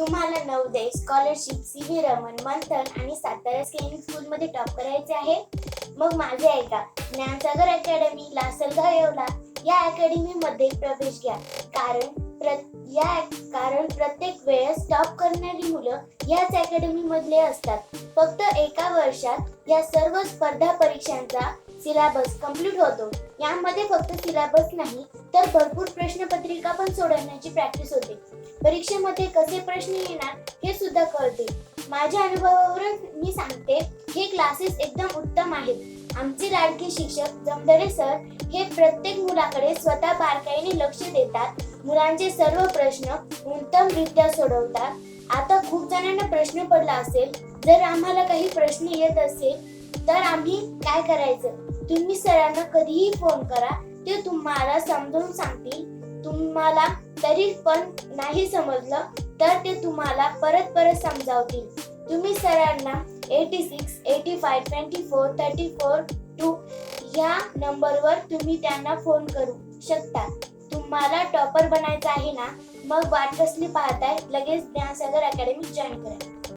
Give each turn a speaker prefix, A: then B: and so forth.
A: तुम्हाला Navodaya scholarship C V Raman Manthan आणि Satara scaling स्कूलमध्ये टॉप करायचे आहे. मग माझे ऐका. ज्ञानसागर अकॅडमी लासलगाव येवला. या अकॅडमीमध्ये प्रवेश घ्या. कारण प्र या कारण प्रत्येक वेळेस टॉप करणारी मुलं याच अकॅडमीमधले असतात. फक्त एका वर्षात या सर्व स्पर्धा परीक्षांचा सिलेबस कंप्लीट होतो. यामध्ये फक्त सिलेबस नाही तर भरपूर प्रश्नपत्रिका पण सोडवण्याची प्रॅक्टिस होते. परीक्षेमध्ये कसे प्रश्न येणार हे सुद्धा कळते. माझ्या अनुभवावरून मी सांगते हे क्लासेस एकदम उत्तम आहेत. आमचे लाडके शिक्षक जमदरे सर हे प्रत्येक मुलाकडे स्वतः बारकाईने लक्ष देतात. मुलांचे सर्व प्रश्न उत्तमरित्या सोडवतात. आता खूप जणांना प्रश्न पडला असेल जर आम्हाला काही प्रश्न येत असेल तर आम्ही काय करायचं? तुम्ही सरांना कधीही फोन करा. ते तुम्हाला समजून सांगतील. तुम्हाला तरी पण नाही समजलं तर ते तुम्हाला परत परत समजावतील. तुम्ही सरांना eighty six eighty five twenty four thirty four two या नंबरवर तुम्ही त्यांना फोन करू शकता. तुम्हाला टॉपर बनायचं आहे ना? मग वाट कसली पाहताय. लगेच ज्ञानसागर अकॅडमी जॉईन करा.